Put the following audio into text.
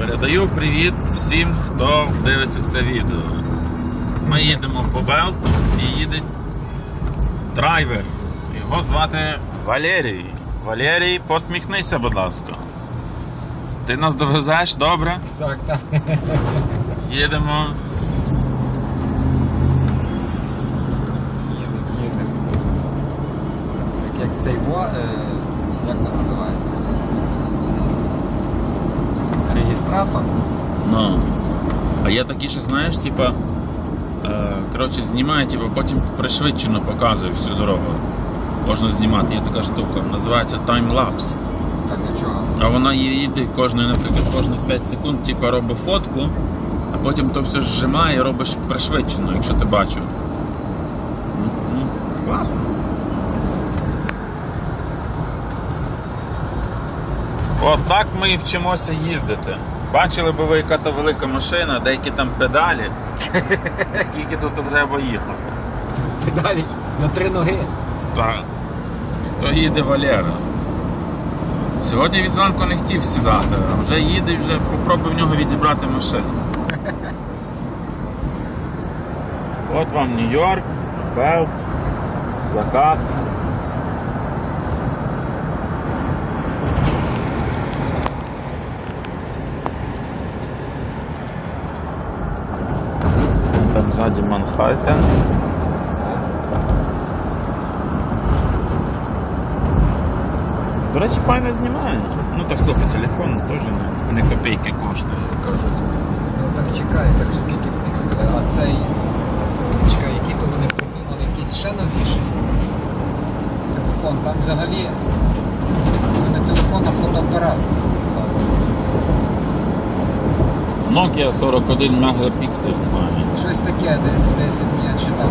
Передаю привіт всім, хто дивиться це відео. Ми їдемо по Белту і їде драйвер. Його звати Валерій. Валерій, посміхнися, будь ласка. Ти нас довезеш, добре? Так, так. Їдемо. Їдемо, їдемо. Як, як цей во, е, як це називається? Регістратор? Ну. А є такі, що знаєш, типа. Е, коротше, знімає, типа, потім пришвидшено показує всю дорогу. Можна знімати, є така штука, називається таймлапс. Так для чого? А вона їде кожної, наприклад, кожних 5 секунд, типа робить фотку, а потім то все зжимає і робиш пришвидшено, якщо ти бачив. Ну, ну, класно. От так ми і вчимося їздити. Бачили би ви, яка то велика машина, деякі там педалі. Скільки тут треба їхати. Педалі на три ноги. Так. То їде Валера. Сьогодні від зранку не хотів сідати, а вже їде і вже попробуй в нього відібрати машину. От вам Нью-Йорк, Белт, закат. Там ззаді Манхаттен. До речі, файно знімає. Ну так слухай, телефон теж не, не копійки коштує, кажуть. Ну так чекай, так ж скільки пікселей, а цей. Чекай, які то вони придумали, якісь ще новіші. Телефон, там взагалі не телефон, а фотоапарат. Nokia 41 мегапіксель має. Щось таке, десь, десь я читав